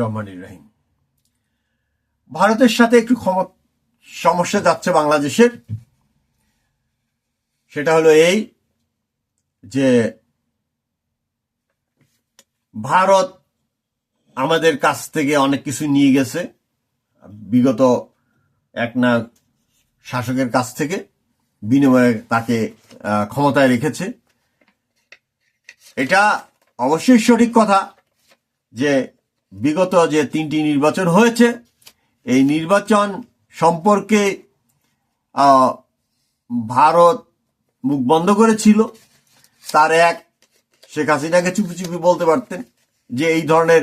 রহমান রাহিম। ভারতের সাথে একটু সমস্যা যাচ্ছে বাংলাদেশের। সেটা হলো এই যে ভারত আমাদের কাছ থেকে অনেক কিছু নিয়ে গেছে, বিগত এক না শাসকের কাছ থেকে, বিনিময়ে তাকে ক্ষমতায় রেখেছে। এটা অবশ্যই সঠিক কথা। যে বিগত যে তিনটি নির্বাচন হয়েছে, এই নির্বাচন সম্পর্কে ভারত মুখ বন্ধ করেছিল। তার এক শেখ হাসিনাকে চুপি চুপি বলতে পারতেন যে এই ধরনের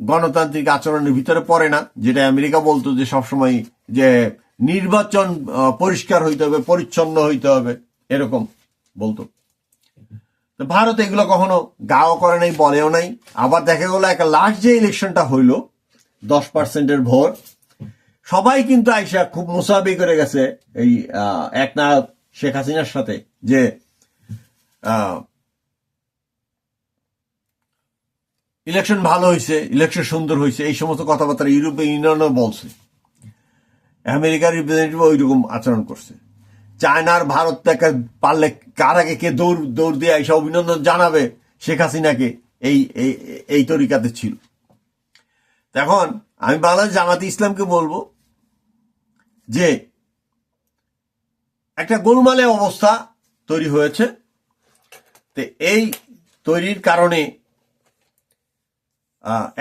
গণতান্ত্রিক আচরণের ভিতরে পড়ে না, যেটা আমেরিকা বলতো যে সবসময় যে নির্বাচন পরিষ্কার হইতে হবে, পরিচ্ছন্ন হইতে হবে, এরকম বলতো। ভারত এগুলো কখনো গাও করে নাই বলেও নাই। আবার দেখা গেল একটা লাস্ট যে ইলেকশনটা হইল দশ পার্সেন্টের ভোট সবাই কিন্তু আইসা খুব মুসাবি করে গেছে এই আহ, এক না শেখ হাসিনার সাথে যে ইলেকশন ভালো হয়েছে ইলেকশন সুন্দর হয়েছে এই সমস্ত কথাবার্তা ইউরোপীয় ইউনিয়নও বলছে। আমেরিকার রিপ্রেজেন্টেটিভ ওইরকম আচরণ করছে। চায়নার ভারত থেকে পারলে কার আগে কে দৌড় দৌড় দিয়ে এসে অভিনন্দন জানাবে শেখ হাসিনাকে? এই এই তরিকাতে ছিল। এখন আমি বাংলাদেশ জামাতে ইসলামকে বলব যে একটা গোলমালে অবস্থা তৈরি হয়েছে। তো এই তৈরির কারণে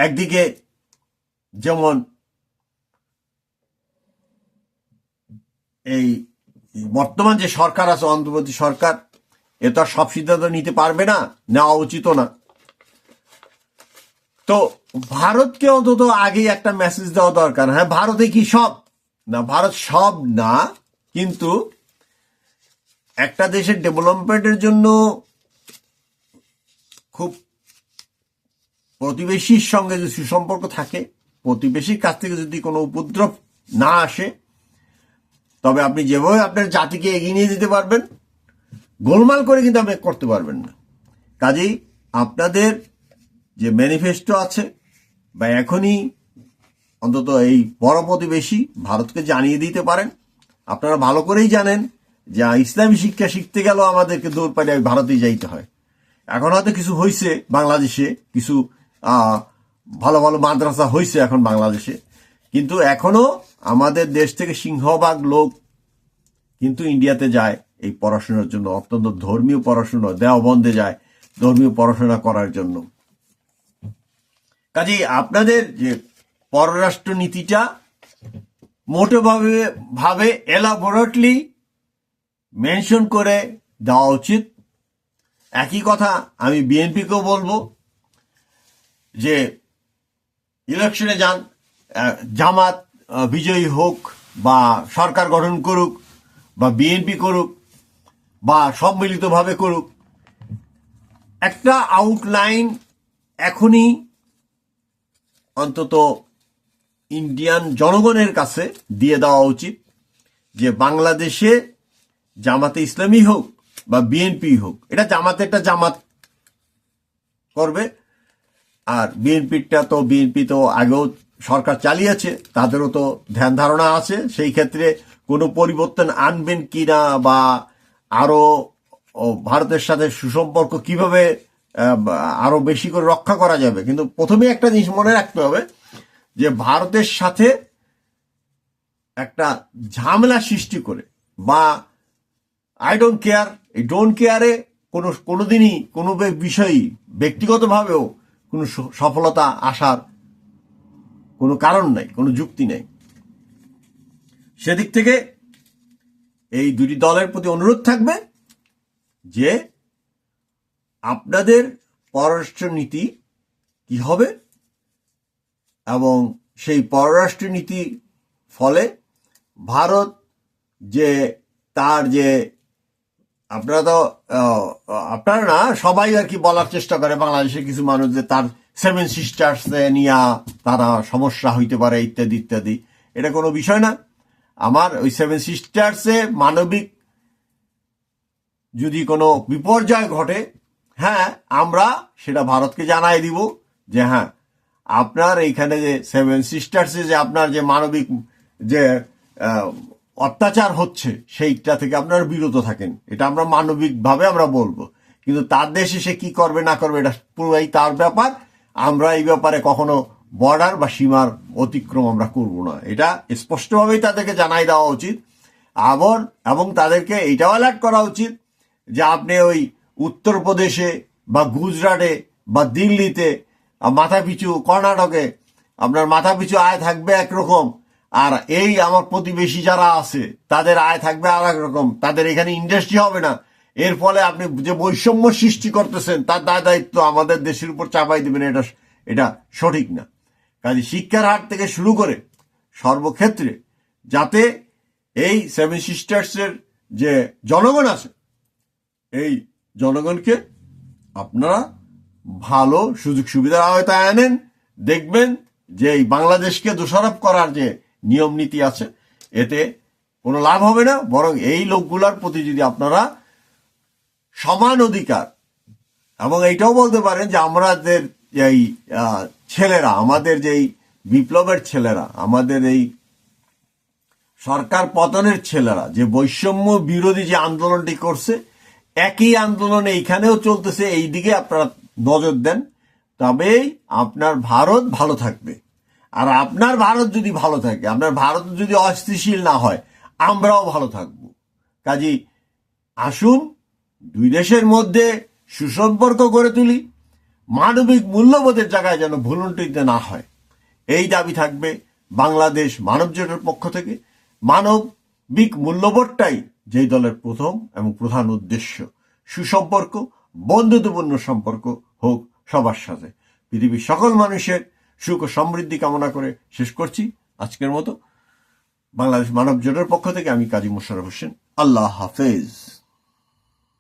একদিকে যেমন এই বর্তমান যে সরকার আছে, অন্তর্বর্তী সরকার, এ তো সব সিদ্ধান্ত নিতে পারবে না, নেওয়া উচিত না। তো ভারতকে অন্তত আগেই একটা মেসেজ দেওয়া দরকার। হ্যাঁ ভারতে কি সব? না, ভারত সব না, কিন্তু একটা দেশের ডেভেলপমেন্টের জন্য খুব প্রতিবেশীর সঙ্গে যদি সুসম্পর্ক থাকে, প্রতিবেশীর কাছ থেকে যদি কোনো উপদ্রব না আসে তবে আপনি যেভাবে আপনার জাতিকে এগিয়ে নিয়ে যেতে পারবেন, গোলমাল করে কিন্তু আপনি করতে পারবেন না। কাজেই আপনাদের যে ম্যানিফেস্টো আছে, বা এখনই অন্তত এই বড় প্রতিবেশী ভারতকে জানিয়ে দিতে পারেন। আপনারা ভালো করেই জানেন যে ইসলামী শিক্ষা শিখতে গেলেও আমাদেরকে দৌড় পাড়ে ভারতেই যাইতে হয়। এখন হয়তো কিছু হয়েছে বাংলাদেশে, কিছু ভালো ভালো মাদ্রাসা হয়েছে এখন বাংলাদেশে। কিন্তু এখনও আমাদের দেশ থেকে সিংহভাগ লোক কিন্তু ইন্ডিয়াতে যায় এই পড়াশোনার জন্য। অত্যন্ত ধর্মীয় পড়াশোনা, দেওবন্দে যায় ধর্মীয় পড়াশোনা করার জন্য। কাজেই আপনাদের যে পররাষ্ট্র নীতিটা মোটেভাবে, ভাবে এলাবোরেটলি মেনশন করে দেওয়া উচিত। একই কথা আমি বিএনপিকেও বলব যে ইলেকশনে যান জামাত বিজয়ী হোক বা সরকার গঠন করুক বা বিএনপি করুক বা সম্মিলিতভাবে করুক, একটা আউটলাইন এখনই অন্তত ইন্ডিয়ান জনগণের কাছে দিয়ে দেওয়া উচিত যে বাংলাদেশে জামাতে ইসলামী হোক বা বিএনপি হোক, এটা জামাতে একটা জামাত করবে। আর বিএনপিটা তো, বিএনপি তো আগেও সরকার চালিয়েছে তাদেরও তো ধ্যান ধারণা আছে সেই ক্ষেত্রে কোনো পরিবর্তন আনবেন কি না বা আরও ও, ভারতের সাথে সুসম্পর্ক কীভাবে আহ, আরও বেশি করে রক্ষা করা যাবে? কিন্তু প্রথমে একটা জিনিস মনে রাখতে হবে যে ভারতের সাথে একটা ঝামেলা সৃষ্টি করে বা আই ডোন্ট কেয়ার এই ডোন্ট কেয়ারে কোনো কোনোদিনই কোনো বিষয়ই ব্যক্তিগতভাবেও কোনো সফলতা আসার কোনো কারণ নাই, কোনো যুক্তি নেই। সেদিক থেকে এই দুটি দলের প্রতি অনুরোধ থাকবে যে আপনাদের পররাষ্ট্র নীতি কি হবে এবং সেই পররাষ্ট্র নীতি ফলে ভারত যে তার যে আপনারা তো আপনারা না, সবাই আর কি বলার চেষ্টা করে বাংলাদেশের কিছু মানুষ যে তার সেভেন সিস্টার্স নিয়ে তারা সমস্যা হইতে পারে, ইত্যাদি ইত্যাদি। এটা কোনো বিষয় না। আমার ওই সেভেন সিস্টার্সে মানবিক যদি কোনো বিপর্যয় ঘটে হ্যাঁ আমরা সেটা ভারতকে জানাই দিব যে হ্যাঁ আপনার এইখানে যে সেভেন সিস্টার্সে যে আপনার যে মানবিক যে অত্যাচার হচ্ছে, সেইটা থেকে আপনারা বিরত থাকেন। এটা আমরা মানবিকভাবে আমরা বলব। কিন্তু তার দেশে সে কি করবে, না করবে, এটা পুরোই তার ব্যাপার। আমরা এই ব্যাপারে কখনো বর্ডার বা সীমার অতিক্রম আমরা করব না। এটা স্পষ্টভাবেই তাদেরকে জানাই দেওয়া উচিত। আবার, এবং তাদেরকে এটাও অ্যালার্ট করা উচিত যে আপনি ওই উত্তরপ্রদেশে বা গুজরাটে বা দিল্লিতে মাথা পিছু কর্ণাটকে আপনার মাথা পিছু আয় থাকবে একরকম। আর এই আমার প্রতিবেশী যারা আছে, তাদের আয় থাকবে আর রকম। তাদের এখানে ইন্ডাস্ট্রি হবে না। এর ফলে আপনি যে বৈষম্য সৃষ্টি করতেছেন, তার দায় দায়িত্ব আমাদের দেশের উপর চাপাই দেবেন, এটা এটা সঠিক না। কাজে শিক্ষার হার থেকে শুরু করে সর্বক্ষেত্রে যাতে এই সেভেন সিস্টার্সের যে জনগণ আছে, এই জনগণকে আপনারা ভালো সুযোগ সুবিধার আওতায় আনেন, দেখবেন যে এই বাংলাদেশকে দোষারোপ করার যে নিয়ম নীতি আছে, এতে কোনো লাভ হবে না, বরং এই লোকগুলার প্রতি যদি আপনারা সমান অধিকার। এবং এইটাও বলতে পারেন যে আমাদের এই ছেলেরা, আমাদের যেই বিপ্লবের ছেলেরা, আমাদের এই সরকার পতনের ছেলেরা, যে বৈষম্য বিরোধী যে আন্দোলনটি করছে, একই আন্দোলন এইখানেও চলতেছে, এই দিকে আপনারা নজর দেন। তবেই আপনার ভারত ভালো থাকবে। আর আপনার ভারত যদি ভালো থাকে, আপনার ভারত যদি অস্থিতিশীল না হয়, আমরাও ভালো থাকব। কাজী আসুন দুই দেশের মধ্যে সুসম্পর্ক গড়ে তুলি। মানবিক মূল্যবোধের জায়গায় যেন ভুলুন্টিত না হয়। এই দাবি থাকবে বাংলাদেশ মানব জোটের পক্ষ থেকে। মানবিক মূল্যবোধটাই যেই দলের প্রথম এবং প্রধান উদ্দেশ্য। সুসম্পর্ক, বন্ধুত্বপূর্ণ সম্পর্ক হোক সবার সাথে। পৃথিবীর সকল মানুষের সুখ ও সমৃদ্ধি কামনা করে শেষ করছি আজকের মতো। বাংলাদেশ মানব জোটের পক্ষ থেকে আমি কাজী মোশারফ হোসেন। আল্লাহ হাফেজ।